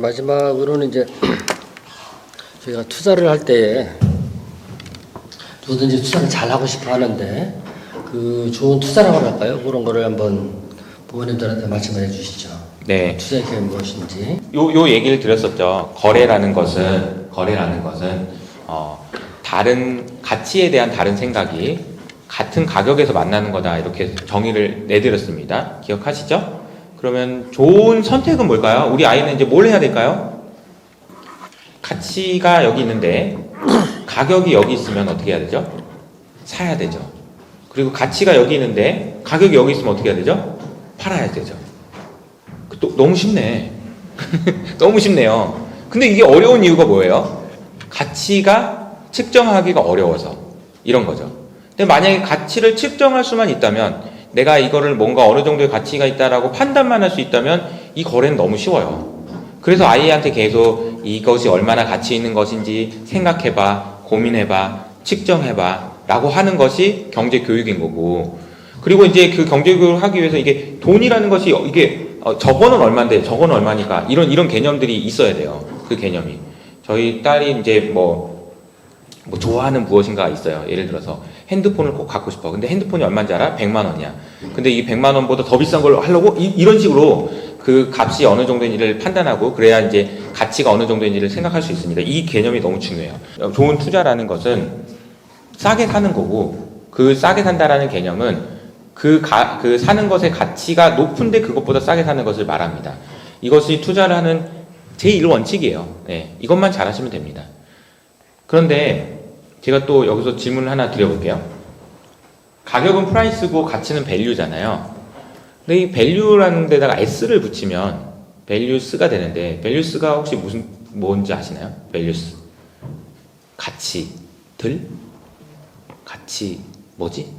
마지막으로는 이제 저희가 투자를 할 때에 누구든지 투자를 잘 하고 싶어 하는데 그 좋은 투자라고 할까요? 그런 거를 한번 부모님들한테 말씀을 해주시죠. 네. 투자의 계획 무엇인지. 요, 요 얘기를 드렸었죠. 거래라는 것은, 거래라는 것은, 어, 다른, 가치에 대한 다른 생각이 같은 가격에서 만나는 거다. 이렇게 정의를 내드렸습니다. 기억하시죠? 그러면 좋은 선택은 뭘까요? 우리 아이는 이제 뭘 해야 될까요? 가치가 여기 있는데, 가격이 여기 있으면 어떻게 해야 되죠? 사야 되죠. 그리고 가치가 여기 있는데, 가격이 여기 있으면 어떻게 해야 되죠? 팔아야 되죠. 그 또, 너무 쉽네. 너무 쉽네요. 근데 이게 어려운 이유가 뭐예요? 가치가 측정하기가 어려워서 이런 거죠. 근데 만약에 가치를 측정할 수만 있다면 내가 이거를 뭔가 어느 정도의 가치가 있다라고 판단만 할 수 있다면 이 거래는 너무 쉬워요. 그래서 아이한테 계속 이것이 얼마나 가치 있는 것인지 생각해봐, 고민해봐, 측정해봐 라고 하는 것이 경제 교육인 거고 그리고 이제 그 경제 교육을 하기 위해서 이게 돈이라는 것이 이게 어, 저거는 얼마인데 저거는 얼마니까 이런 이런 개념들이 있어야 돼요. 그 개념이 저희 딸이 이제 뭐, 뭐 좋아하는 무엇인가 있어요. 예를 들어서 핸드폰을 꼭 갖고 싶어. 근데 핸드폰이 얼마인지 알아? 100만 원이야. 근데 이 100만 원보다 더 비싼 걸 하려고 이, 런 식으로 그 값이 어느 정도인지를 판단하고 그래야 이제 가치가 어느 정도인지를 생각할 수 있습니다. 이 개념이 너무 중요해요. 좋은 투자라는 것은 싸게 사는 거고 그 싸게 산다라는 개념은 그, 가, 그 사는 것의 가치가 높은데 그것보다 싸게 사는 것을 말합니다. 이것이 투자를 하는 제1원칙이에요. 네, 이것만 잘하시면 됩니다. 그런데 제가 또 여기서 질문을 하나 드려볼게요. 가격은 프라이스고 가치는 밸류잖아요. 근데 이 밸류라는 데다가 s를 붙이면 밸류스가 되는데 밸류스가 혹시 무슨 뭔지 아시나요? 밸류스 가치들 가치 뭐지?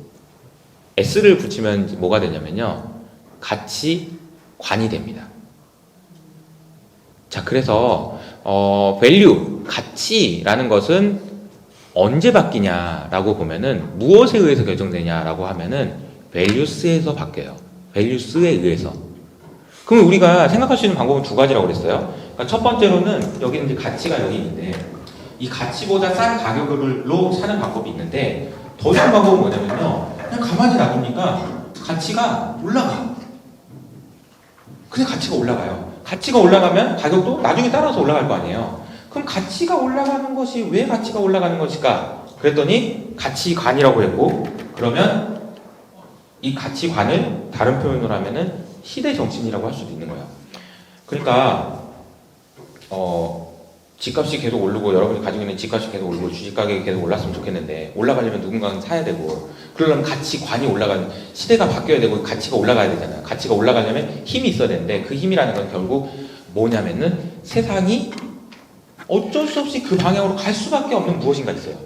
s를 붙이면 뭐가 되냐면요 가치관이 됩니다. 자 그래서 어 value 가치라는 것은 언제 바뀌냐라고 보면은 무엇에 의해서 결정되냐라고 하면은 values에서 바뀌어요. values에 의해서. 그럼 우리가 생각할 수 있는 방법은 두 가지라고 그랬어요. 그러니까 첫 번째로는 여기는 이제 가치가 여기 있는데 이 가치보다 싼 가격으로 사는 방법이 있는데 더 좋은 방법은 뭐냐면요. 그냥 가만히 놔두니까 가치가 올라가. 그냥 가치가 올라가요. 가치가 올라가면 가격도 나중에 따라서 올라갈 거 아니에요. 그럼 가치가 올라가는 것이 왜 가치가 올라가는 것일까? 그랬더니 가치관이라고 했고 그러면 이 가치관을 다른 표현으로 하면은 시대 정신이라고 할 수도 있는 거예요. 그러니까 어 집값이 계속 오르고 여러분이 가지고 있는 집값이 계속 오르고 주식 가격이 계속 올랐으면 좋겠는데 올라가려면 누군가는 사야 되고 그러려면 가치관이 올라가는 시대가 바뀌어야 되고 가치가 올라가야 되잖아요. 가치가 올라가려면 힘이 있어야 되는데 그 힘이라는 건 결국 뭐냐면은 세상이 어쩔 수 없이 그 방향으로 갈 수밖에 없는 무엇인가 있어요.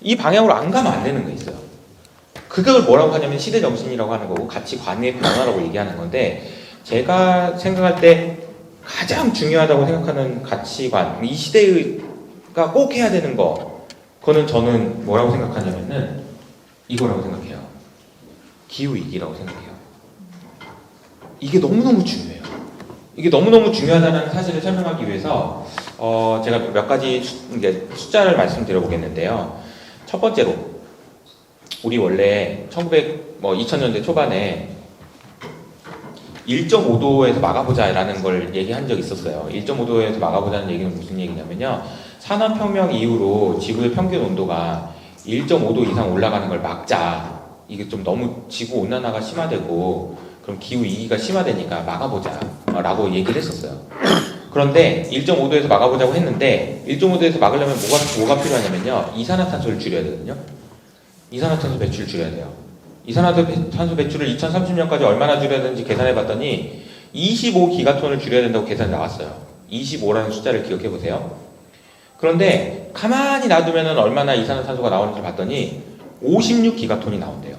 이 방향으로 안 가면 안 되는 거 있어요. 그걸 뭐라고 하냐면 시대 정신이라고 하는 거고 가치 관의 변화라고 얘기하는 건데 제가 생각할 때 가장 중요하다고 생각하는 가치관 이 시대가 꼭 해야 되는 거 그거는 저는 뭐라고 생각하냐면은 이거라고 생각해요. 기후 위기라고 생각해요. 이게 너무너무 중요해요. 이게 너무너무 중요하다는 사실을 설명하기 위해서 어, 제가 몇 가지 수, 이제 숫자를 말씀드려 보겠는데요. 첫 번째로 우리 원래 1900, 뭐 2000년대 초반에 1.5도에서 막아보자라는 걸 얘기한 적이 있었어요. 1.5도에서 막아보자는 얘기는 무슨 얘기냐면요. 산업혁명 이후로 지구의 평균 온도가 1.5도 이상 올라가는 걸 막자. 이게 좀 너무 지구 온난화가 심화되고 그럼 기후 위기가 심화되니까 막아보자 라고 얘기를 했었어요. 그런데 1.5도에서 막아보자고 했는데 1.5도에서 막으려면 뭐가 뭐가 필요하냐면요. 이산화탄소를 줄여야 되거든요. 이산화탄소 배출을 줄여야 돼요. 이산화탄소 배출을 2030년까지 얼마나 줄여야 되는지 계산해 봤더니 25기가톤을 줄여야 된다고 계산이 나왔어요. 25라는 숫자를 기억해 보세요. 그런데 가만히 놔두면 얼마나 이산화탄소가 나오는지 봤더니 56기가톤이 나온대요.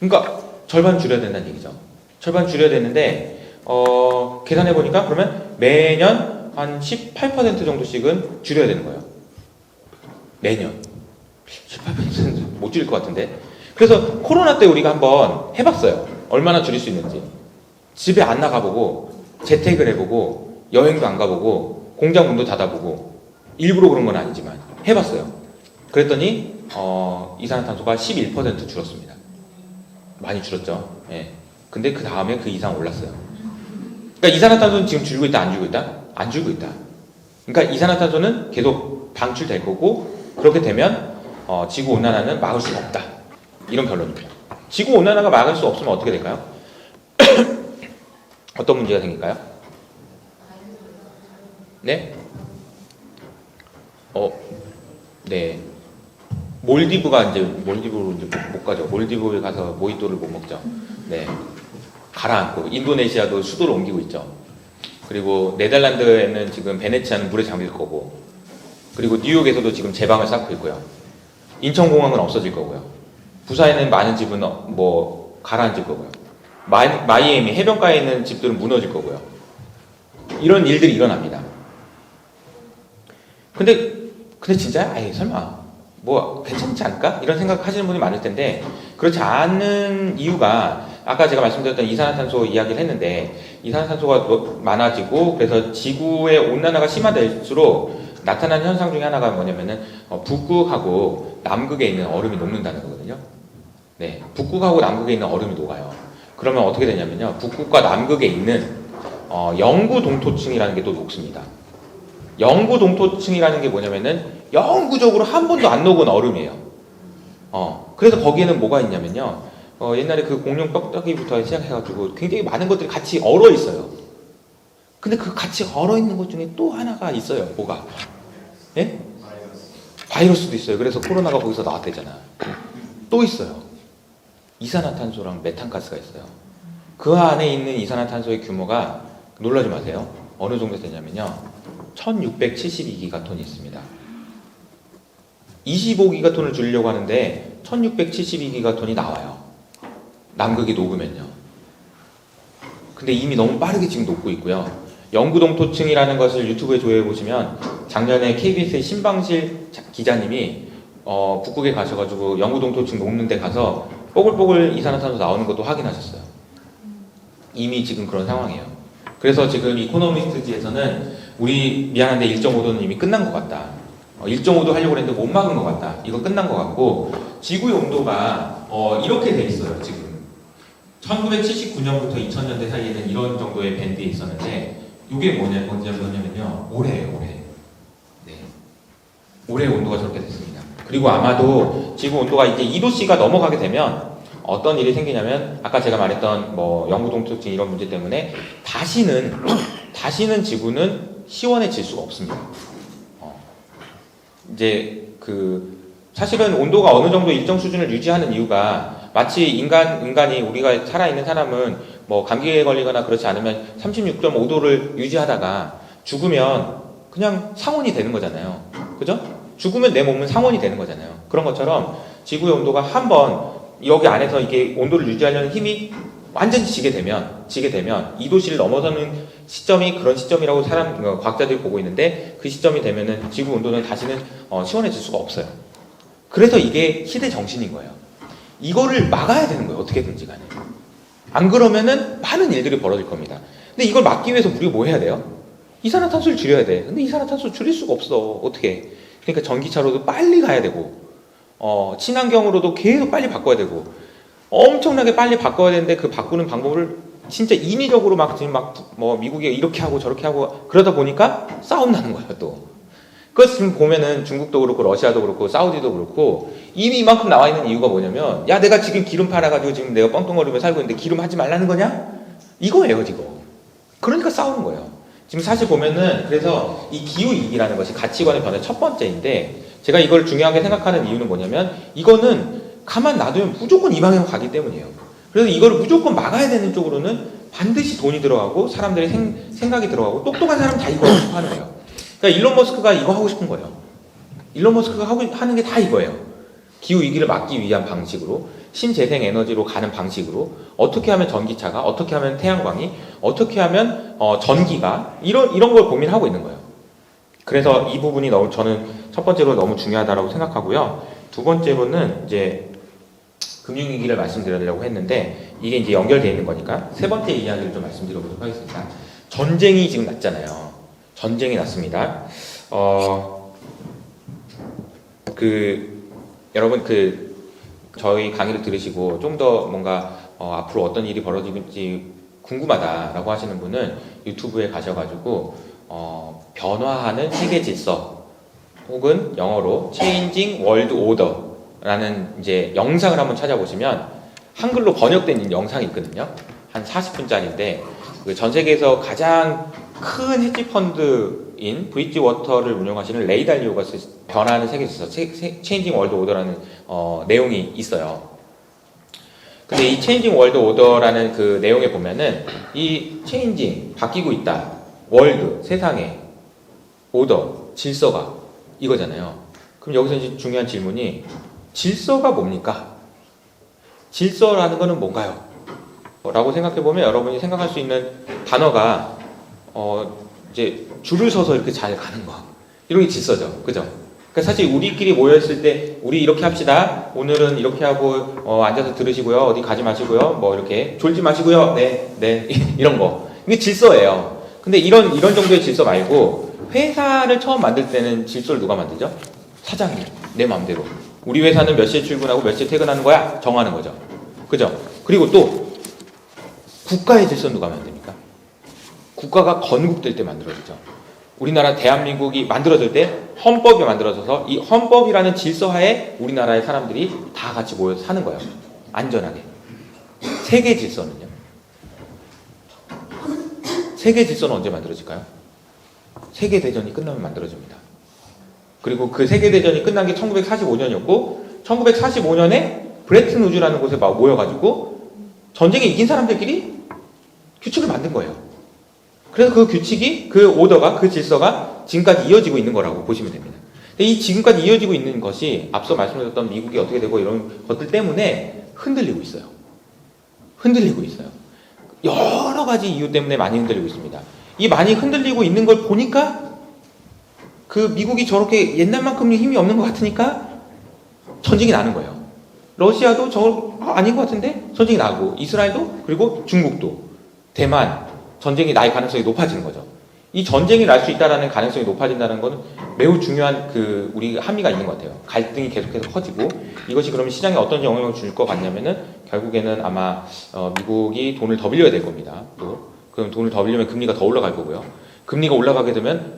그러니까 절반 줄여야 된다는 얘기죠. 절반 줄여야 되는데 어, 계산해 보니까 그러면 매년 한 18% 정도씩은 줄여야 되는 거예요. 매년 18%못 줄일 것 같은데. 그래서 코로나 때 우리가 한번 해봤어요. 얼마나 줄일 수 있는지. 집에 안 나가보고 재택을 해보고 여행도 안 가보고 공장 문도 닫아보고 일부러 그런 건 아니지만 해봤어요. 그랬더니 어, 이산화탄소가 11% 줄었습니다. 많이 줄었죠. 예. 근데 그 다음에 그 이상 올랐어요. 그러니까 이산화탄소는 지금 줄고 있다, 안 줄고 있다? 안 줄고 있다. 그러니까 이산화탄소는 계속 방출될 거고 그렇게 되면 어, 지구 온난화는 막을 수가 없다. 이런 결론입니다. 지구 온난화가 막을 수 없으면 어떻게 될까요? 어떤 문제가 생길까요? 네? 어, 네. 몰디브가 이제 몰디브로 이제 못, 못 가죠. 몰디브에 가서 모히또를 못 먹죠. 네. 가라앉고 인도네시아도 수도를 옮기고 있죠. 그리고 네덜란드에는 지금 베네치아는 물에 잠길 거고 그리고 뉴욕에서도 지금 제방을 쌓고 있고요. 인천공항은 없어질 거고요. 부산에는 많은 집은 어- 뭐 가라앉을 거고요. 마이, 마이애미 해변가에 있는 집들은 무너질 거고요. 이런 일들이 일어납니다. 근데 근데 진짜 아예 설마 뭐 괜찮지 않을까 이런 생각 하시는 분이 많을 텐데 그렇지 않은 이유가 아까 제가 말씀드렸던 이산화탄소 이야기를 했는데 이산화탄소가 너- 많아지고 그래서 지구의 온난화가 심화될수록 나타나는 현상 중에 하나가 뭐냐면은 어, 북극하고 남극에 있는 얼음이 녹는다는 거거든요. 네, 북극하고 남극에 있는 얼음이 녹아요. 그러면 어떻게 되냐면요, 북극과 남극에 있는 어, 영구 동토층이라는 게 또 녹습니다. 영구 동토층이라는 게 뭐냐면은 영구적으로 한 번도 안 녹은 얼음이에요. 어, 그래서 거기에는 뭐가 있냐면요. 어, 옛날에 그 공룡 뼈다귀부터 시작해가지고 굉장히 많은 것들이 같이 얼어 있어요. 근데 그 같이 얼어 있는 것 중에 또 하나가 있어요. 뭐가? 예? 바이러스도 있어요. 그래서 코로나가 거기서 나왔대잖아. 또 있어요. 이산화탄소랑 메탄가스가 있어요. 그 안에 있는 이산화탄소의 규모가 놀라지 마세요. 어느 정도 되냐면요. 1672기가톤이 있습니다. 25기가톤을 줄이려고 하는데 1672기가톤이 나와요. 남극이 녹으면요. 근데 이미 너무 빠르게 지금 녹고 있고요. 영구동토층이라는 것을 유튜브에 조회해 보시면 작년에 KBS의 신방실 자- 기자님이 어, 북극에 가셔가지고 영구동토층 녹는 데 가서 뽀글뽀글 이산화탄소 나오는 것도 확인하셨어요. 이미 지금 그런 상황이에요. 그래서 지금 이코노미스트지에서는 우리 미안한데 1.5도는 이미 끝난 것 같다. 어, 1.5도 하려고 했는데 못 막은 것 같다. 이거 끝난 것 같고 지구의 온도가 어, 이렇게 돼 있어요. 지금 1979년부터 2000년대 사이에는 이런 정도의 밴드에 있었는데 이게 뭐냐 뭐냐면요 올해예요 올해. 네. 올해 온도가 저렇게 됐습니다. 그리고 아마도 지구 온도가 이제 2도씨가 넘어가게 되면 어떤 일이 생기냐면 아까 제가 말했던 뭐 영구동토층 이런 문제 때문에 다시는 다시는 지구는 시원해질 수가 없습니다. 어. 이제 그 사실은 온도가 어느 정도 일정 수준을 유지하는 이유가 마치 인간 인간이 우리가 살아 있는 사람은 뭐 감기에 걸리거나 그렇지 않으면 36.5도를 유지하다가 죽으면 그냥 상온이 되는 거잖아요. 그죠? 죽으면 내 몸은 상온이 되는 거잖아요. 그런 것처럼 지구의 온도가 한번 여기 안에서 이게 온도를 유지하려는 힘이 완전히 지게 되면 지게 되면 2도씨를 넘어서는 시점이 그런 시점이라고 사람 어, 과학자들이 보고 있는데 그 시점이 되면은 지구 온도는 다시는 어, 시원해질 수가 없어요. 그래서 이게 시대 정신인 거예요. 이거를 막아야 되는 거예요. 어떻게든지 간에. 안 그러면은 많은 일들이 벌어질 겁니다. 근데 이걸 막기 위해서 우리가 뭐 해야 돼요? 이산화탄소를 줄여야 돼. 근데 이산화탄소 줄일 수가 없어. 어떻게? 그러니까 전기차로도 빨리 가야 되고, 어, 친환경으로도 계속 빨리 바꿔야 되고, 엄청나게 빨리 바꿔야 되는데 그 바꾸는 방법을 진짜 인위적으로 막 지금 막 뭐 미국이 이렇게 하고 저렇게 하고 그러다 보니까 싸움 나는 거예요 또. 그래서 지금 보면은 중국도 그렇고 러시아도 그렇고 사우디도 그렇고 이미 이만큼 나와 있는 이유가 뭐냐면 야 내가 지금 기름 팔아가지고 지금 내가 뻥뻥거리며 살고 있는데 기름 하지 말라는 거냐? 이거예요 지금. 그러니까 싸우는 거예요. 지금 사실 보면은 그래서 이 기후 위기라는 것이 가치관의 변화의 첫 번째인데 제가 이걸 중요하게 생각하는 이유는 뭐냐면 이거는 가만 놔두면 무조건 이 방향으로 가기 때문이에요. 그래서 이거를 무조건 막아야 되는 쪽으로는 반드시 돈이 들어가고 사람들의 생, 생각이 들어가고 똑똑한 사람 다 싶어 하는 거예요. 그러니까 일론 머스크가 이거 하고 싶은 거예요. 일론 머스크가 하고 하는 게 다 이거예요. 기후 위기를 막기 위한 방식으로 신재생 에너지로 가는 방식으로 어떻게 하면 전기차가 어떻게 하면 태양광이 어떻게 하면 어, 전기가 이런 이런 걸 고민하고 있는 거예요. 그래서 이 부분이 너무 저는 첫 번째로 너무 중요하다라고 생각하고요. 두 번째로는 이제 금융 위기를 말씀드리려고 했는데 이게 이제 연결되어 있는 거니까 세 번째 이야기를 좀 말씀드려 보도록 하겠습니다. 전쟁이 지금 났잖아요. 전쟁이 났습니다. 어, 그, 여러분, 그, 저희 강의를 들으시고 좀 더 뭔가 어, 앞으로 어떤 일이 벌어질지 궁금하다라고 하시는 분은 유튜브에 가셔가지고 어, 변화하는 세계 질서 혹은 영어로 Changing World Order라는 이제 영상을 한번 찾아보시면 한글로 번역된 영상이 있거든요. 한 40분짜리인데 그 전 세계에서 가장 큰 헤지 펀드인 브릿지 워터를 운영하시는 레이 달리오가 쓰 변화하는 세계 질서 체인징 월드 오더라는 어, 내용이 있어요. 근데 이 체인징 월드 오더라는 그 내용에 보면은 이 체인징 바뀌고 있다. 월드 세상에 오더 질서가 이거잖아요. 그럼 여기서 이제 중요한 질문이 질서가 뭡니까? 질서라는 거는 뭔가요? 라고 생각해 보면 여러분이 생각할 수 있는 단어가 어 이제 줄을 서서 이렇게 잘 가는 거 이런 게 질서죠, 그죠? 그러니까 사실 우리끼리 모여 있을 때 우리 이렇게 합시다. 오늘은 이렇게 하고 어, 앉아서 들으시고요. 어디 가지 마시고요. 뭐 이렇게 졸지 마시고요. 네, 네 이런 거 이게 질서예요. 근데 이런 이런 정도의 질서 말고 회사를 처음 만들 때는 질서를 누가 만들죠? 사장님 내 마음대로. 우리 회사는 몇 시에 출근하고 몇 시에 퇴근하는 거야 정하는 거죠. 그죠? 그리고 또 국가의 질서는 누가 만듭니까? 국가가 건국될 때 만들어지죠. 우리나라 대한민국이 만들어질 때 헌법이 만들어져서 이 헌법이라는 질서하에 우리나라의 사람들이 다 같이 모여서 사는 거예요. 안전하게. 세계 질서는요? 세계 질서는 언제 만들어질까요? 세계 대전이 끝나면 만들어집니다. 그리고 그 세계 대전이 끝난 게 1945년이었고 1945년에 브레튼 우즈라는 곳에 막 모여가지고 전쟁에 이긴 사람들끼리 규칙을 만든 거예요. 그래서 그 규칙이 그 오더가 그 질서가 지금까지 이어지고 있는 거라고 보시면 됩니다. 이 지금까지 이어지고 있는 것이 앞서 말씀드렸던 미국이 어떻게 되고 이런 것들 때문에 흔들리고 있어요. 흔들리고 있어요. 여러 가지 이유 때문에 많이 흔들리고 있습니다. 이 많이 흔들리고 있는 걸 보니까 그 미국이 저렇게 옛날만큼 힘이 없는 것 같으니까 전쟁이 나는 거예요. 러시아도 저 아, 아닌 것 같은데 전쟁이 나고 이스라엘도 그리고 중국도 대만 전쟁이 날 가능성이 높아지는 거죠. 이 전쟁이 날 수 있다라는 가능성이 높아진다는 것은 매우 중요한 그 우리 함의가 있는 것 같아요. 갈등이 계속해서 커지고 이것이 그러면 시장에 어떤 영향을 줄 것 같냐면은 결국에는 아마 어, 미국이 돈을 더 빌려야 될 겁니다. 또 그럼 돈을 더 빌리면 금리가 더 올라갈 거고요. 금리가 올라가게 되면 아,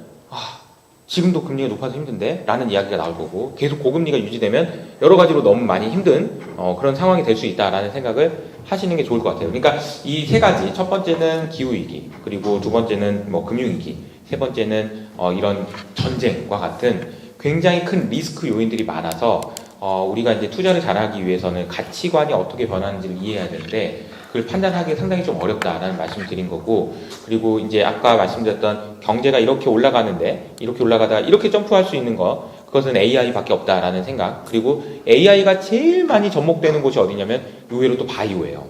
지금도 금리가 높아서 힘든데 라는 이야기가 나올 거고 계속 고금리가 유지되면 여러 가지로 너무 많이 힘든 어, 그런 상황이 될 수 있다라는 생각을 하시는 게 좋을 것 같아요. 그러니까 이 세 가지 첫 번째는 기후 위기 그리고 두 번째는 뭐 금융 위기 세 번째는 어, 이런 전쟁과 같은 굉장히 큰 리스크 요인들이 많아서 어, 우리가 이제 투자를 잘하기 위해서는 가치관이 어떻게 변하는지를 이해해야 되는데 그걸 판단하기 상당히 좀 어렵다라는 말씀을 드린 거고 그리고 이제 아까 말씀드렸던 경제가 이렇게 올라가는데 이렇게 올라가다 이렇게 점프할 수 있는 거 그것은 AI밖에 없다라는 생각. 그리고 AI가 제일 많이 접목되는 곳이 어디냐면 의외로 또 바이오예요.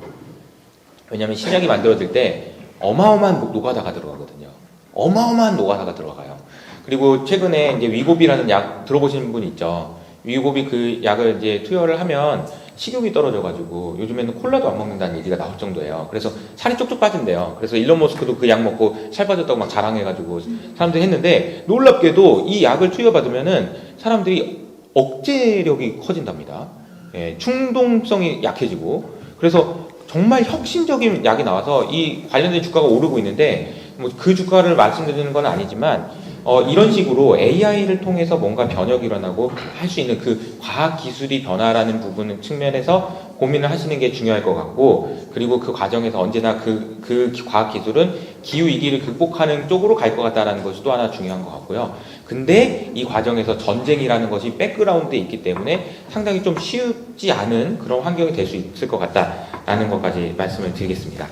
왜냐하면 신약이 만들어질 때 어마어마한 노가다가 들어가거든요. 어마어마한 노가다가 들어가요. 그리고 최근에 이제 위고비라는 약 들어보신 분 있죠 위고비 그 약을 이제 투여를 하면 식욕이 떨어져가지고 요즘에는 콜라도 안 먹는다는 얘기가 나올 정도예요. 그래서 살이 쪽쪽 빠진대요. 그래서 일론 머스크도 그 약 먹고 살 빠졌다고 막 자랑해가지고 사람들이 했는데 놀랍게도 이 약을 투여받으면은 사람들이 억제력이 커진답니다. 예, 충동성이 약해지고 그래서 정말 혁신적인 약이 나와서 이 관련된 주가가 오르고 있는데 뭐 그 주가를 말씀드리는 건 아니지만 어, 이런 식으로 AI를 통해서 뭔가 변혁이 일어나고 할 수 있는 그 과학 기술이 변화라는 부분 측면에서 고민을 하시는 게 중요할 것 같고 그리고 그 과정에서 언제나 그, 그 과학 기술은 기후 위기를 극복하는 쪽으로 갈 것 같다라는 것이 또 하나 중요한 것 같고요. 근데 이 과정에서 전쟁이라는 것이 백그라운드에 있기 때문에 상당히 좀 쉽지 않은 그런 환경이 될 수 있을 것 같다라는 것까지 말씀을 드리겠습니다.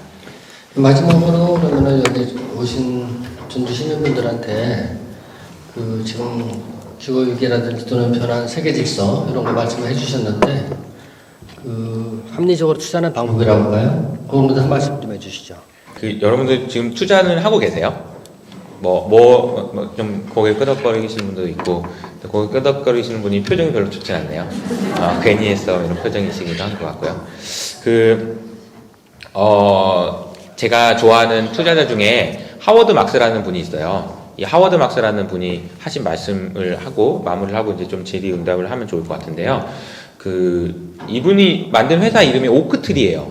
마지막으로 그러면은 여기 오신 전주 시민분들한테 그 지금 기후 위기라든지 또는 변한 세계 질서 이런 거 말씀을 해주셨는데 그 합리적으로 투자하는 방법이라고 할까요? 그거에 대해서 말씀 좀 해주시죠. 그 여러분들 지금 투자는 하고 계세요? 뭐 뭐 좀 고개 끄덕거리시는 분도 있고 또 고개 끄덕거리시는 분이 표정이 별로 좋진 않네요. 어, 괜히 했어 이런 표정이시기도 한 것 같고요. 그 어, 제가 좋아하는 투자자 중에 하워드 막스라는 분이 있어요. 이 하워드 막스라는 분이 하신 말씀을 하고 마무리를 하고 이제 좀 질의응답을 하면 좋을 것 같은데요. 그 이분이 만든 회사 이름이 오크트리예요.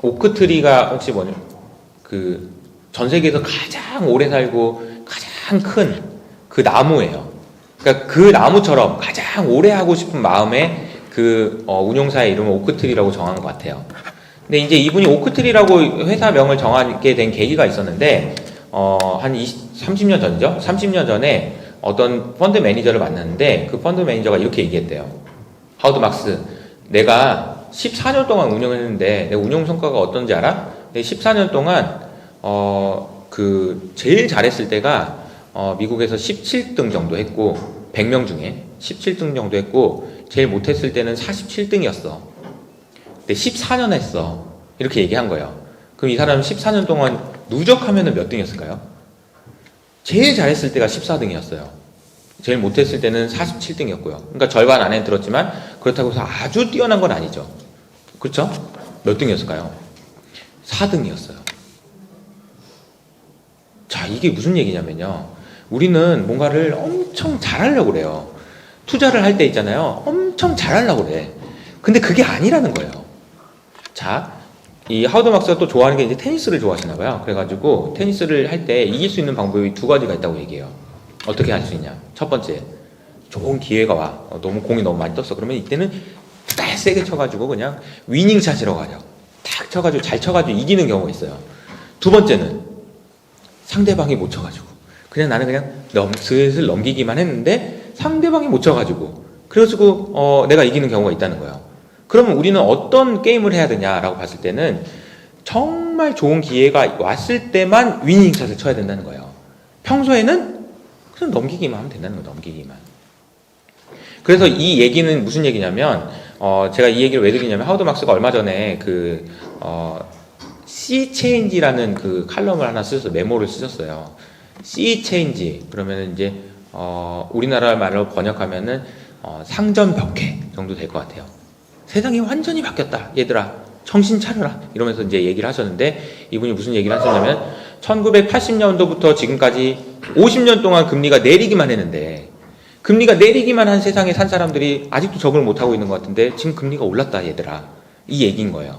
오크트리가 혹시 뭐냐 그 전 세계에서 가장 오래 살고 가장 큰 그 나무예요. 그러니까 그 나무처럼 가장 오래 하고 싶은 마음에 그 어, 운용사의 이름을 오크트리라고 정한 것 같아요. 근데 이제 이분이 오크트리라고 회사명을 정하게 된 계기가 있었는데 어, 한 20, 30년 전이죠. 30년 전에 어떤 펀드 매니저를 만났는데 그 펀드 매니저가 이렇게 얘기했대요. 하우드 막스, 내가 14년 동안 운영했는데 내 운영 성과가 어떤지 알아? 내 14년 동안 어, 그 제일 잘했을 때가 어, 미국에서 17등 정도 했고 100명 중에 17등 정도 했고 제일 못했을 때는 47등이었어. 근데 14년 했어. 이렇게 얘기한 거예요. 그럼 이 사람은 14년 동안 누적하면 몇 등이었을까요? 제일 잘했을 때가 14등이었어요. 제일 못했을 때는 47등이었고요. 그러니까 절반 안에 들었지만 그렇다고 해서 아주 뛰어난 건 아니죠. 그렇죠? 몇 등이었을까요? 4등이었어요. 자, 이게 무슨 얘기냐면요. 우리는 뭔가를 엄청 잘하려고 그래요. 투자를 할 때 있잖아요. 엄청 잘하려고 그래. 근데 그게 아니라는 거예요. 자, 이 하우드 막스가 또 좋아하는 게 이제 테니스를 좋아하시나 봐요. 그래가지고 테니스를 할 때 이길 수 있는 방법이 두 가지가 있다고 얘기해요. 어떻게 할 수 있냐? 첫 번째, 좋은 기회가 와. 어, 너무 공이 너무 많이 떴어. 그러면 이때는 딱 세게 쳐가지고 그냥 위닝 샷이라고 하죠. 탁 쳐가지고 잘 쳐가지고 이기는 경우가 있어요. 두 번째는 상대방이 못 쳐가지고 그냥 나는 그냥 넘, 슬슬 넘기기만 했는데 상대방이 못 쳐가지고 그래가지고 어, 내가 이기는 경우가 있다는 거예요. 그러면 우리는 어떤 게임을 해야 되냐라고 봤을 때는 정말 좋은 기회가 왔을 때만 위닝 샷을 쳐야 된다는 거예요. 평소에는 그냥 넘기기만 하면 된다는 거예요. 넘기기만. 그래서 이 얘기는 무슨 얘기냐면 어, 제가 이 얘기를 왜 드리냐면 하우드 막스가 얼마 전에 그 어, C 체인지라는 그 칼럼을 하나 쓰셔서 메모를 쓰셨어요. C 체인지 그러면 이제 어, 우리나라 말로 번역하면은 어, 상전 벽해 정도 될 것 같아요. 세상이 완전히 바뀌었다, 얘들아. 정신 차려라. 이러면서 이제 얘기를 하셨는데 이분이 무슨 얘기를 하셨냐면 1980년도부터 지금까지 50년 동안 금리가 내리기만 했는데 금리가 내리기만 한 세상에 산 사람들이 아직도 적응을 못하고 있는 것 같은데 지금 금리가 올랐다, 얘들아. 이 얘기인 거예요.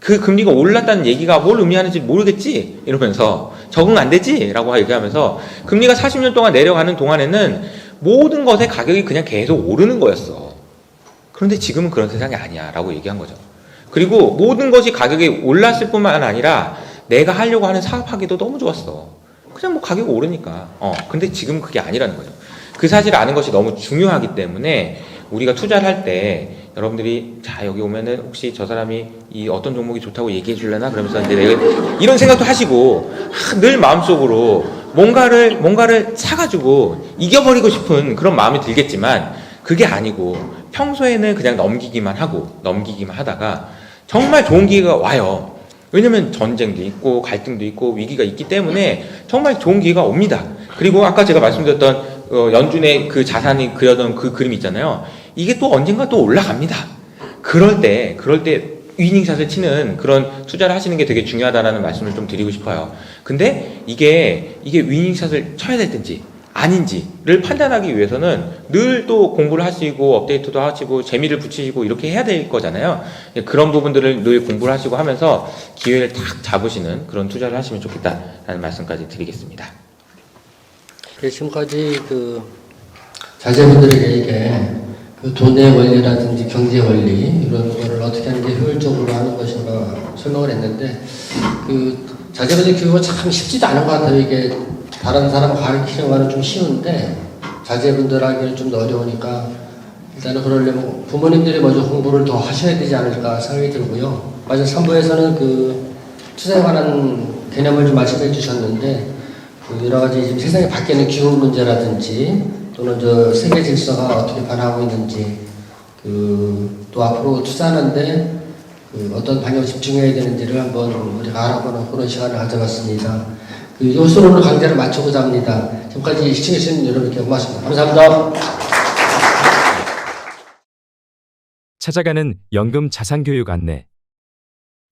그 금리가 올랐다는 얘기가 뭘 의미하는지 모르겠지? 이러면서 적응 안 되지? 라고 얘기하면서 금리가 40년 동안 내려가는 동안에는 모든 것의 가격이 그냥 계속 오르는 거였어. 그런데 지금은 그런 세상이 아니야. 라고 얘기한 거죠. 그리고 모든 것이 가격이 올랐을 뿐만 아니라 내가 하려고 하는 사업하기도 너무 좋았어. 그냥 뭐 가격이 오르니까. 어, 근데 지금 그게 아니라는 거죠. 그 사실을 아는 것이 너무 중요하기 때문에 우리가 투자를 할 때 여러분들이 자 여기 오면은 혹시 저 사람이 이 어떤 종목이 좋다고 얘기해 줄려나 그러면서 이제 내가 이런 생각도 하시고 하, 늘 마음속으로 뭔가를 뭔가를 사가지고 이겨버리고 싶은 그런 마음이 들겠지만 그게 아니고 평소에는 그냥 넘기기만 하고 넘기기만 하다가 정말 좋은 기회가 와요. 왜냐면 전쟁도 있고 갈등도 있고 위기가 있기 때문에 정말 좋은 기회가 옵니다. 그리고 아까 제가 말씀드렸던 어, 연준의 그 자산이 그려던 그 그림 있잖아요. 이게 또 언젠가 또 올라갑니다. 그럴 때, 그럴 때 위닝샷을 치는 그런 투자를 하시는 게 되게 중요하다라는 말씀을 좀 드리고 싶어요. 근데 이게, 이게 위닝샷을 쳐야 될 텐지 아닌지를 판단하기 위해서는 늘 또 공부를 하시고 업데이트도 하시고 재미를 붙이시고 이렇게 해야 될 거잖아요. 그런 부분들을 늘 공부를 하시고 하면서 기회를 탁 잡으시는 그런 투자를 하시면 좋겠다라는 말씀까지 드리겠습니다. 지금까지 그 자제분들에게 이게 그 돈의 원리라든지 경제 원리 이런 거를 어떻게 하는 게 효율적으로 하는 것인가 설명을 했는데 그 자제분들 교육은 참 쉽지도 않은 것 같아요. 이게 다른 사람 가르치는 거는 좀 쉬운데 자제분들 하기는 좀 어려우니까 일단은 그러려면 부모님들이 먼저 공부를 더 하셔야 되지 않을까 생각이 들고요. 맞아 3부에서는 그 투자에 관한 개념을 좀 말씀해 주셨는데 그 여러 가지 지금 세상에 바뀌는 기후 문제라든지 또는 저 세계 질서가 어떻게 변하고 있는지 그 또 앞으로 투자하는데 그 어떤 방향을 집중해야 되는지를 한번 우리가 알아보는 그런 시간을 가져봤습니다. 그 요소론을 강좌를 마치고자 합니다. 지금까지 시청해주신 여러분께 고맙습니다. 감사합니다. 찾아가는 연금 자산교육 안내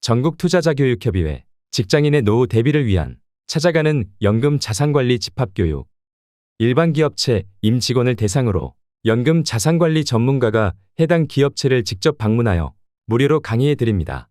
전국 투자자 교육협의회 직장인의 노후 대비를 위한 찾아가는 연금 자산관리 집합교육. 일반 기업체 임직원을 대상으로 연금 자산관리 전문가가 해당 기업체를 직접 방문하여 무료로 강의해 드립니다.